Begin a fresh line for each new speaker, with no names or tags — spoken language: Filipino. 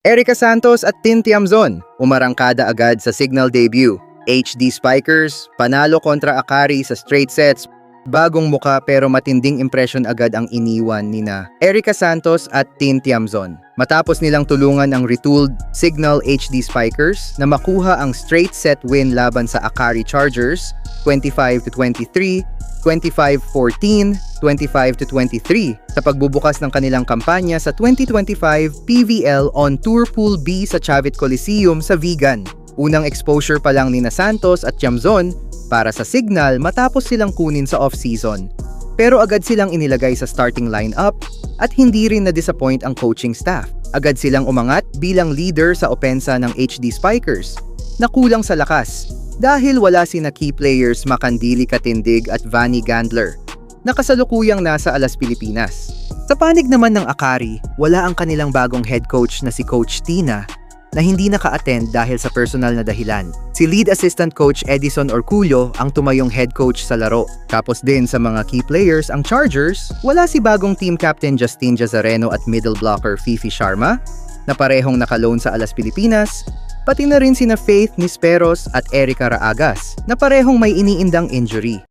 Erica Santos at Tin Tiamzon, umarangkada agad sa Signal debut. HD Spikers, panalo kontra Akari sa straight sets, bagong muka pero matinding impression agad ang iniwan ni na Erica Santos at Tin Tiamzon. Matapos nilang tulungan ang retooled Signal HD Spikers na makuha ang straight set win laban sa Akari Chargers 25 to 23, 25-14, 25 to 23 sa pagbubukas ng kanilang kampanya sa 2025 PVL on Tour Pool B sa Chavit Coliseum sa Vigan. Unang exposure pa lang ni na Santos at Jamzon para sa Signal matapos silang kunin sa off-season. Pero agad silang inilagay sa starting lineup at hindi rin na-disappoint ang coaching staff. Agad silang umangat bilang leader sa opensa ng HD Spikers na kulang sa lakas dahil wala sina key players Makandili Katindig at Vanny Gandler na kasalukuyang nasa Alas Pilipinas. Sa panig naman ng Akari, wala ang kanilang bagong head coach na si Coach Tina na hindi naka-attend dahil sa personal na dahilan. Si lead assistant coach Edison Orculio ang tumayong head coach sa laro. Tapos din sa mga key players ang Chargers, wala si bagong team captain Justin Jazareno at middle blocker Fifi Sharma na parehong nakaloan sa Alas Pilipinas, pati na rin sina Faith Nisperos at Erica Raagas na parehong may iniindang injury.